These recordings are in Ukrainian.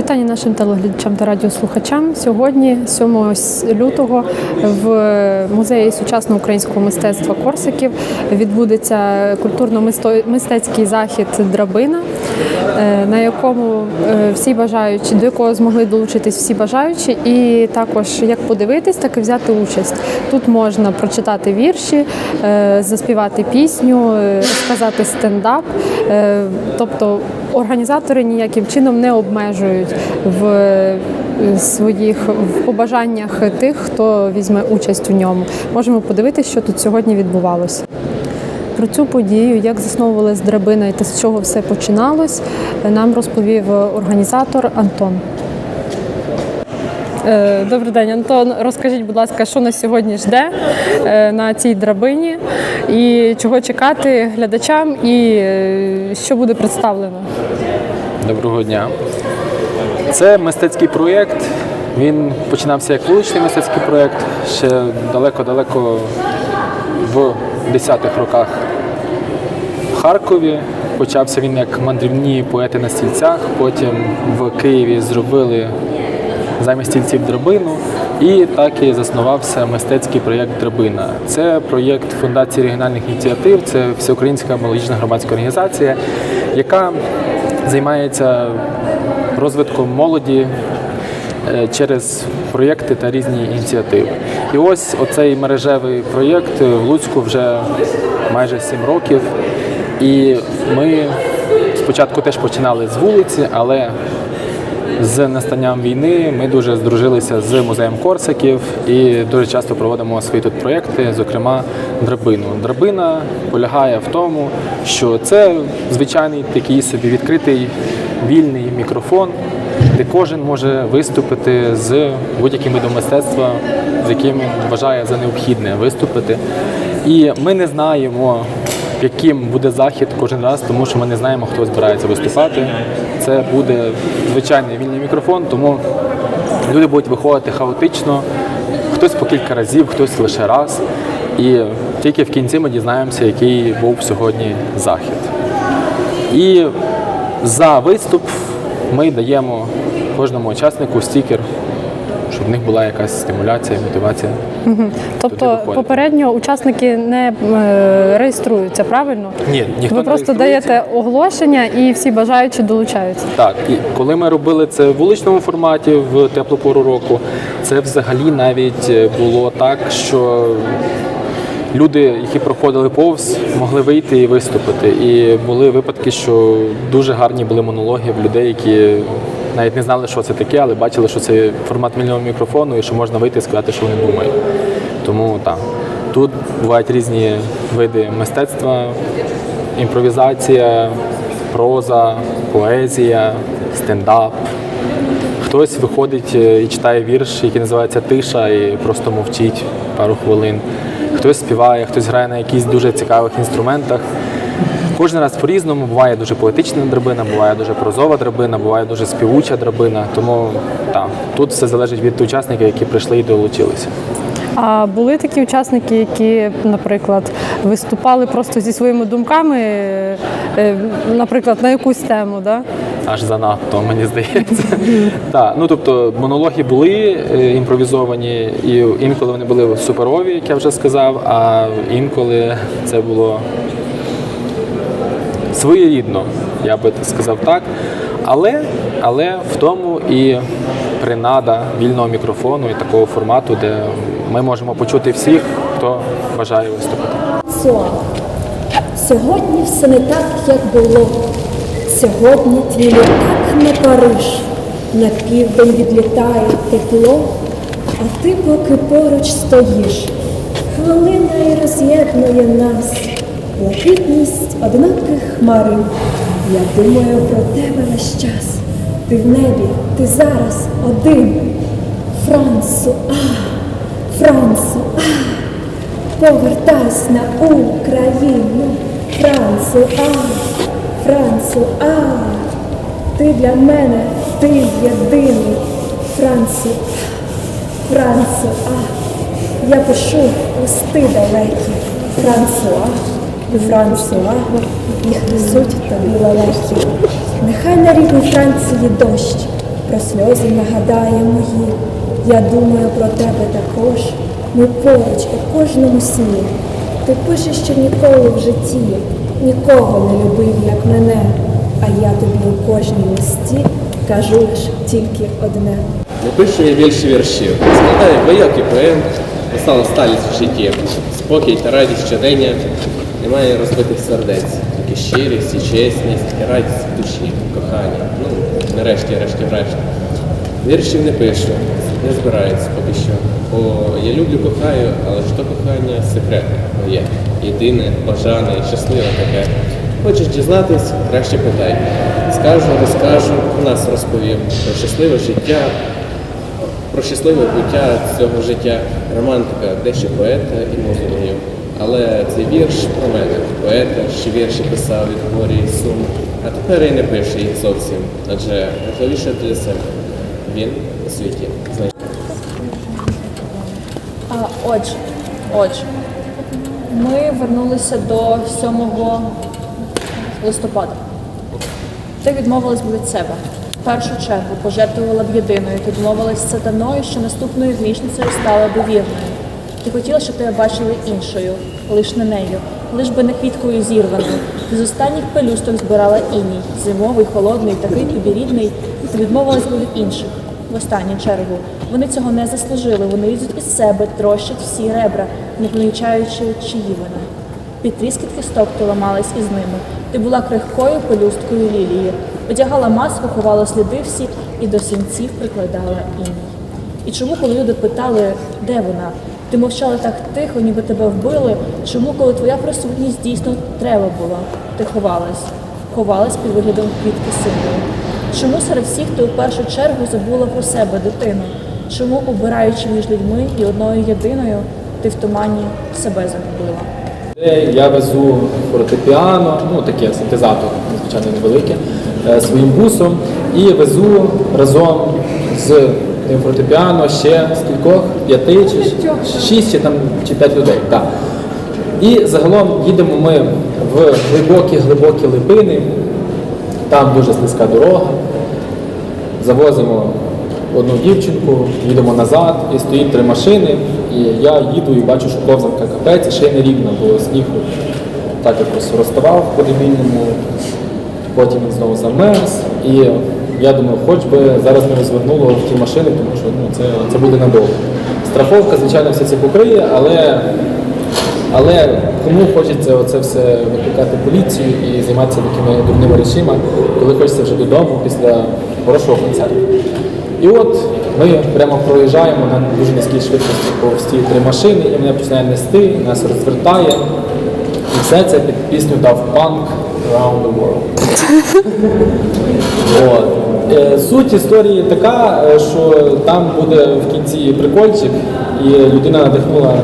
Вітання нашим телеглядачам та радіослухачам. Сьогодні, 7 лютого, в музеї сучасного українського мистецтва Корсиків відбудеться культурно-мистецький захід Драбина, е, на якому е, всі бажаючі, до якого змогли долучитись всі бажаючі, і також як подивитись, так і взяти участь. Тут можна прочитати вірші, е, заспівати пісню, розказати стендап. Тобто організатори ніяким чином не обмежують в е, своїх в побажаннях тих, хто візьме участь у ньому. Можемо подивитися, що тут сьогодні відбувалося. Про цю подію, як засновувалась драбина і та з чого все починалось, нам розповів організатор Антон. Е, Добрий день, Антон. Розкажіть, будь ласка, що нас сьогодні жде е, на цій драбині і чого чекати глядачам, і е, що буде представлено? Доброго дня. Це мистецький проєкт. Він починався як вуличний мистецький проєкт ще далеко-далеко в 10-х роках в Харкові. Почався він як мандрівні поети на стільцях. Потім в Києві зробили замість стільців драбину. І так і заснувався мистецький проєкт Драбина. Це проєкт Фундації регіональних ініціатив, це всеукраїнська молодіжна громадська організація, яка займається розвитком молоді е, через проєкти та різні ініціативи. І ось оцей мережевий проєкт в Луцьку вже майже сім років. І ми спочатку теж починали з вулиці, але з настанням війни ми дуже здружилися з музеєм Корсаків і дуже часто проводимо свої тут проєкти, зокрема драбину. Драбина полягає в тому, що це звичайний такий собі відкритий вільний мікрофон, де кожен може виступити з будь-яким видом мистецтва, з яким вважає за необхідне виступити. І ми не знаємо, яким буде захід кожен раз, тому що ми не знаємо, хто збирається виступати. Це буде звичайний вільний мікрофон, тому люди будуть виходити хаотично, хтось по кілька разів, хтось лише раз. І тільки в кінці ми дізнаємося, який був сьогодні захід. І за виступ ми даємо кожному учаснику стікер, щоб в них була якась стимуляція, мотивація. Туди Тобто попередньо учасники не е, реєструються, правильно? Ні, ніхто Ви не просто даєте оголошення і всі бажаючі долучаються. Так, і коли ми робили це в вуличному форматі в теплу пору року, це взагалі навіть е, було так, що люди, які проходили повз, могли вийти і виступити. І були випадки, що дуже гарні були монологи в людей, які навіть не знали, що це таке, але бачили, що це формат вільного мікрофону і що можна вийти і сказати, що вони думають. Тому так. Тут бувають різні види мистецтва, імпровізація, проза, поезія, стендап. Хтось виходить е, і читає вірш, який називається Тиша, і просто мовчить пару хвилин. Хтось співає, хтось грає на якихось дуже цікавих інструментах. Кожен раз по-різному буває дуже поетична драбина, буває дуже прозова драбина, буває дуже співуча драбина. Тому так, тут все залежить від учасників, які прийшли і долучилися. А були такі учасники, які, наприклад, виступали просто зі своїми думками, е, е, наприклад, на якусь тему, да? Аж занадто, мені здається. Так, ну тобто монологи були е, імпровізовані, і інколи вони були суперові, як я вже сказав, а інколи це було своєрідно, я би сказав так. Але, але в тому і принада вільного мікрофону і такого формату, де ми можемо почути всіх, хто бажає виступити. Сьогодні все не так, як було. Сьогодні твій літак не Париж. На південь відлітає тепло, а ти поки поруч стоїш. Хвилина і роз'єднує нас. Блакитність одиноких хмарин. Я думаю про тебе весь час. Ти в небі, ти зараз один. Франсуа, Франсуа. Повертайся на Україну, Франсуа, Франсуа, ти для мене, ти єдиний, Франсуа, Франсуа, я пишу листи далекі, Франсуа, Франсуа, їх несуть тобі лелеки. Нехай на рідній Франції дощ, про сльози нагадає мої. Я думаю про тебе також. Ми поруч у кожному сні. Ти пишеш, що ніколи в житті нікого не любив, як мене. А я тобі у кожній листі кажу лиш тільки одне. Не пишу я більше віршів, складаю і поем, настала сталість в житті, спокій та радість щодення, немає розбитих сердець, тільки щирість і чесність, і радість душі, кохання. Ну, нарешті, решті, врешті. Віршів не пишу, не збираюсь поки що. Бо я люблю кохаю, але ж то кохання секретне моє. Єдине, бажане і щасливе таке. Хочеш дізнатись, краще питай. Скажу, розкажу, нас розповім про щасливе життя, про щасливе буття цього життя, романтика, дещо поета і музею. Але цей вірш про мене, поета, що вірші писав від горі і сум, а тепер і не пише їх зовсім, адже важливіше для себе. Він у світі. А, отже, отже, ми вернулися до 7 листопада. Ти відмовилась від себе. В першу чергу пожертвувала б єдиною. Ти домовилась це давно, що наступною грішницею стала би вірною. Ти хотіла, щоб тебе бачили іншою, лиш не нею, лиш би не квіткою зірваною. Ти з останніх пелюсток збирала іній, зимовий, холодний, такий тобі рідний. Ти відмовилась від інших в останню чергу. Вони цього не заслужили. Вони лізуть із себе, трощать всі ребра, не помічаючи, чиї вони. Під тріскіт кісток ти ламалась із ними. Ти була крихкою пелюсткою лілії, одягала маску, ховала сліди всі і до сінців прикладала іній. І чому, коли люди питали, де вона, ти мовчала так тихо, ніби тебе вбили? Чому, коли твоя присутність дійсно треба була, ти ховалась, ховалась під виглядом квітки синьої? Чому серед всіх ти у першу чергу забула про себе, дитину? Чому, обираючи між людьми і одною єдиною, ти в тумані себе загубила? Я везу фортепіано, ну таке синтезатор, звичайно, невелике, е, своїм бусом і везу разом з фортепіано ще скількох, п'яти чи шість чи там чи п'ять людей. Так. І загалом їдемо ми в глибокі глибокі липини, там дуже слизька дорога. Завозимо одну дівчинку, їдемо назад, і стоїть три машини. І я їду і бачу, що ковзанка капець, і ще й не рівно, бо сніг так якось розставав по дебільному, потім він знову замерз. І я думаю, хоч би зараз не розвернуло в ті машини, тому що ну, це, це буде надовго. Страховка, звичайно, все це покриє, але але кому хочеться оце все викликати поліцію і займатися такими дурними речима, коли хочеться вже додому після хорошого концерту. І от ми прямо проїжджаємо на дуже низькій швидкості повз ті три машини, і мене починає нести, нас розвертає. І все це під пісню дав панк Around the World. От. Е, Суть історії така, е, що там буде в кінці прикольчик, і людина надихнула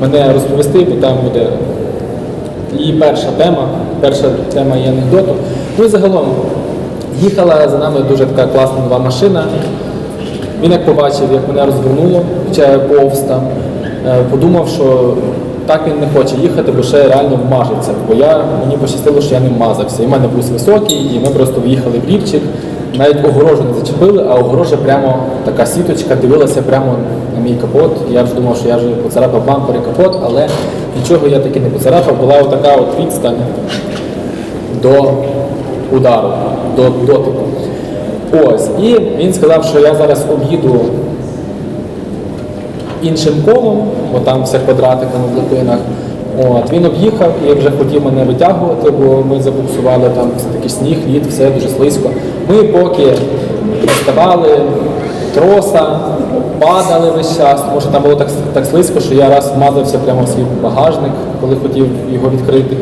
мене розповісти, бо там буде її перша тема, перша тема її анекдоту. Ну і загалом їхала за нами дуже така класна нова машина. Він як побачив, як мене розвернуло, хоча я повз там, е, подумав, що так він не хоче їхати, бо ще реально вмажеться. Бо я, мені пощастило, що я не вмазався. І в мене бус високий, і ми просто в'їхали в рівчик. Навіть огорожу не зачепили, а огорожа прямо така сіточка дивилася прямо на мій капот. Я вже думав, що я вже поцарапав бампер і капот, але нічого я таки не поцарапав. Була отака от відстань до удару, до дотику. Ось. І він сказав, що я зараз об'їду іншим колом, бо там все квадратиками в липинах. От, він об'їхав і вже хотів мене витягувати, бо ми забуксували там все-таки сніг, лід, все дуже слизько. Ми поки доставали троса, падали весь час, тому що там було так, так слизько, що я раз вмазався прямо в свій багажник, коли хотів його відкрити.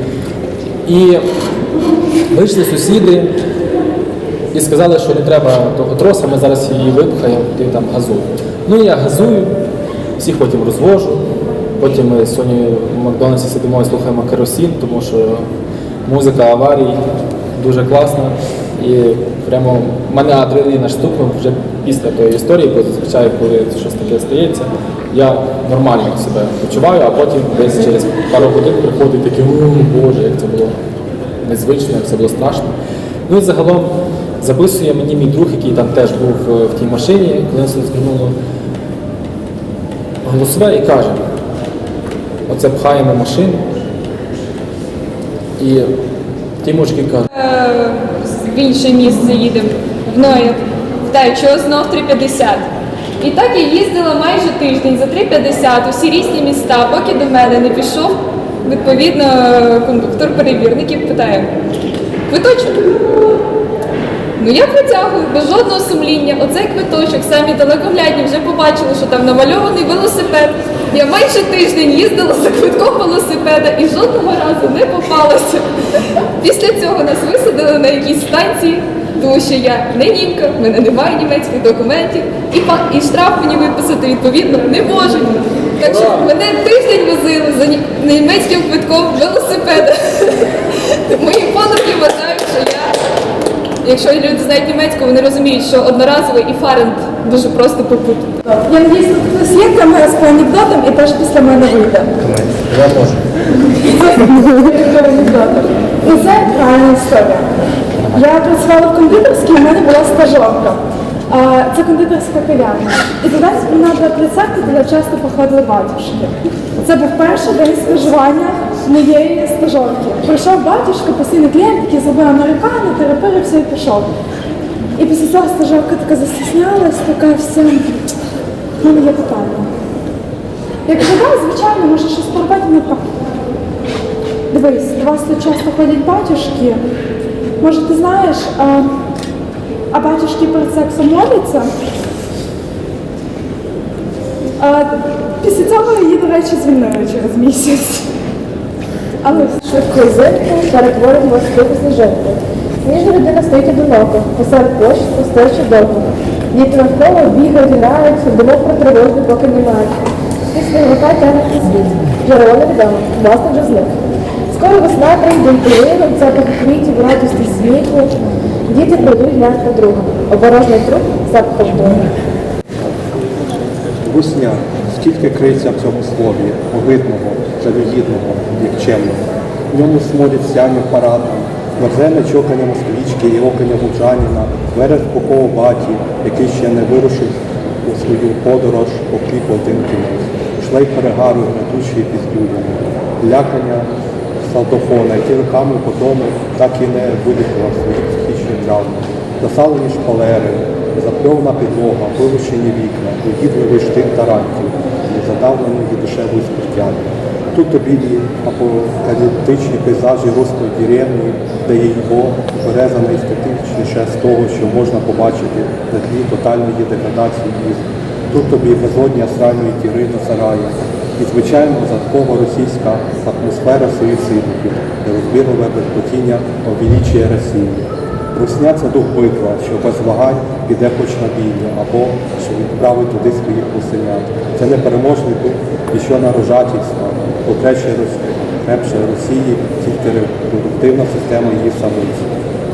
І вийшли сусіди, і сказали, що не треба того троса, ми зараз її випхаємо, ти там газуй. Ну я газую, всіх потім розвожу. Потім ми Сонею в Макдональдсі сидимо і слухаємо керосін, тому що музика аварій дуже класна. І прямо в мене адреналін стукнув вже після тої історії, бо зазвичай, коли щось таке стається, я нормально себе почуваю, а потім десь через пару годин приходить таке, о Боже, як це було незвично, як це було страшно. Ну і загалом записує мені мій друг, який там теж був в тій машині, коли нас розвернуло голосове і каже, оце пхаємо машину. І ті мужики кажуть, в інше місце їдемо в Ноєв. Та чого знов 3,50? І так я їздила майже тиждень за 3,50 усі різні міста, поки до мене не пішов. Відповідно, кондуктор перевірників питає: квиточок? Ну я протягую без жодного сумління. Оцей квиточок, самі далекоглядні вже побачили, що там намальований велосипед. Я майже тиждень їздила за квитком велосипеда і жодного разу не попалася. Після цього нас висадили на якійсь станції, тому що я не німка, в мене немає німецьких документів, і, і штраф мені виписати відповідно не можуть. Так що мене тиждень возили за ні- німецьким квитком велосипеда. Мої подруги вважають, Якщо люди знають німецьку, вони розуміють, що одноразовий і фарент дуже просто попутати. Я надіюсь, тут хтось є камера з по анекдотам і теж після мене вийде. я можу. Ну це правильна історія. Я працювала в кондитерській, у мене була стажовка. Це кондитерська кав'ярня. І туди спільнота рецепти, туди часто походили батюшки. Це був перший день стажування моєї стажовки. Прийшов батюшка, постійний клієнт, який зробив американо, терапирився і пішов. І після цього стажовка така застіснялась, така вся. У мене є питання. Я кажу, так, звичайно, може щось поробити не так. Дивись, до вас тут часто ходять батюшки. Може, ти знаєш, а батюшки перед сексом моляться? А, після цього її, до речі, звільнили через місяць. Але Швидкою зиткою перетворимо на жертву. Сніжна людина стоїть одиноко, посеред площ стоячи довго. Діти навколо бігають, грають, думок про тривожні, поки немає. Після рука тягнеться світ. Джерело невідомо, власне вже зник. Скоро весна прийде плине, запах квітів, радості, світло. Діти прийдуть глянь по друга. Оборожний труп запахом того. Русня, скільки криється в цьому слові, огидного, жалюгідного, нікчемного. В ньому сморять сяння парадом, мерзене чокання москвічки і окання лучаніна, веред покого баті, який ще не вирушив у свою подорож, окріп один кінець, шлейф перегару гнетучої піздюліни, лякання Салтофона, який роками по дому так і не вилікував своїх травм, засалені шпалери, запльована підлога, вилучені вікна, угідливий штин тарантів, задавленої душевою спиртями. Тут тобі і апокаліптичні пейзажі руської деревні, де є його береза найестетичніше з того, що можна побачити на тлі тотальної деградації міст. Тут тобі безодня сральної тіри до сарая. І, звичайно, заткова російська атмосфера суїцидників, нерозбірливе безпотіння увеличує Росію. Русня дух битва, що без вагань піде хоч на бійню, або що відправить туди своїх гусенят. Це непереможний дух і що нарожательства, потрече крепше Росії тільки репродуктивна система її самиць.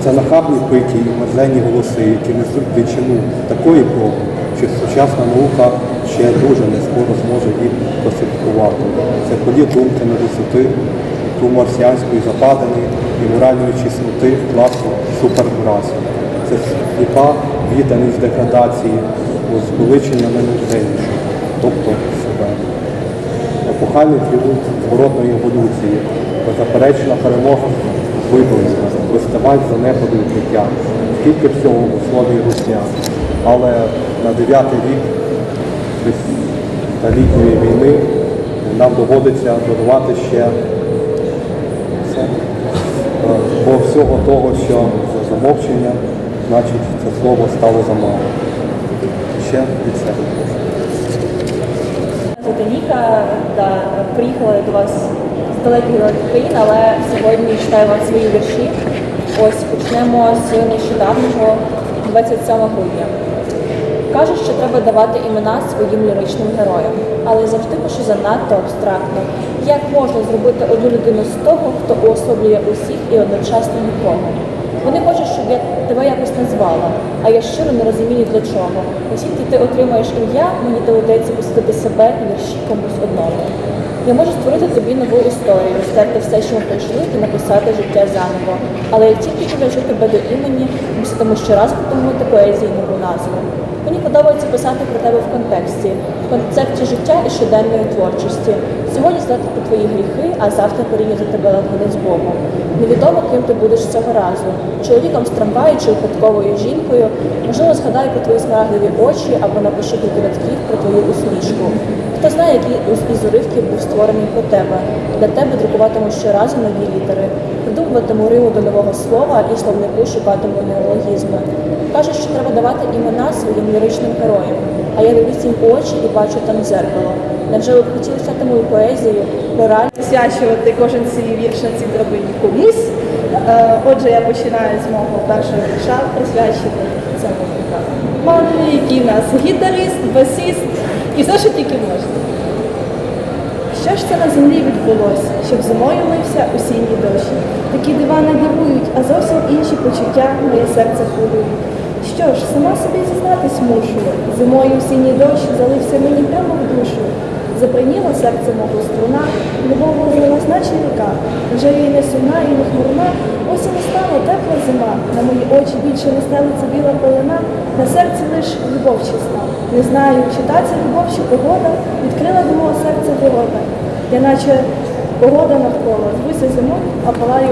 Це нахабні питі і мерзенні голоси, які несуть дичину такої проби, що сучасна наука ще дуже не скоро зможе їх класифікувати. Це полі думки на висоти, ту марсіанської западини і моральної чесноти класу суперрасу. Це сліпа відданість деградації, звеличення найнужденнішого, тобто себе. Епохальний тріумф зворотної еволюції, беззаперечна перемога виборів, виставать за непаду і життя. Скільки всього у слові русня. Але на дев'ятий рік столітньої війни нам доводиться додавати ще це. Бо всього того, що за замовчення, значить це слово стало замало. Ще від себе. Звати да, приїхала до вас з далеких країн, але сьогодні читаю вам свої вірші. Ось почнемо з нещодавнього 27 грудня. Кажуть, що треба давати імена своїм ліричним героям, але завжди пишу занадто абстрактно. Як можна зробити одну людину з того, хто уособлює усіх і одночасно нікого? Вони хочуть, щоб я тебе якось назвала, а я щиро не розумію для чого. Оскільки ти отримаєш ім'я, мені доведеться пустити себе і вірші комусь одному. Я можу створити тобі нову історію, стерти все, що ми пройшли, і написати життя заново. Але як тільки прив'яжу тебе до імені, муситиму щоразу придумувати поезії нову назву. Мені подобається писати про тебе в контексті, в концепті життя і щоденної творчості. Сьогодні знати про твої гріхи, а завтра порівняти тебе з Богом. Невідомо, ким ти будеш цього разу. Чоловіком з трамваю чи випадковою жінкою. Можливо, згадаю про твої смарагдові очі або напишу кілька рядків про твою усмішку. Хто знає, який із уривків був створений про тебе. Для тебе друкуватиму щоразу нові літери, придумуватиму риму до нового слова і словнику шукатиму неологізми. Кажуть, що треба давати імена своїм ліричним героям, а я дивлюсь їм очі і бачу там дзеркало. Невже ви б хотіли стати мою поезію, реальність? присвячувати кожен свій вірш на цій драбині комусь. Е, Отже, я починаю з мого першого вірша присвячити цьому пану, який нас гітарист, басіст і все, що тільки можна. Що ж це на землі відбулося, щоб зимою лився осінній дощ? Такі дива не дивують, а зовсім інші почуття моє серце хвилюють. Що ж, сама собі зізнатись мушу, зимою осінній дощ залився мені прямо в душу. Заприйніло серце мого струна, любов розлилась, наче ріка, вже їй не сумна і не хмурна, ось і настала тепла зима, на мої очі більше не стелиться біла полина, на серці лиш любов числа. Не знаю, чи та ця любов, чи погода відкрила до мого серця ворота. Я наче погода навколо, звуся зимою, а палаю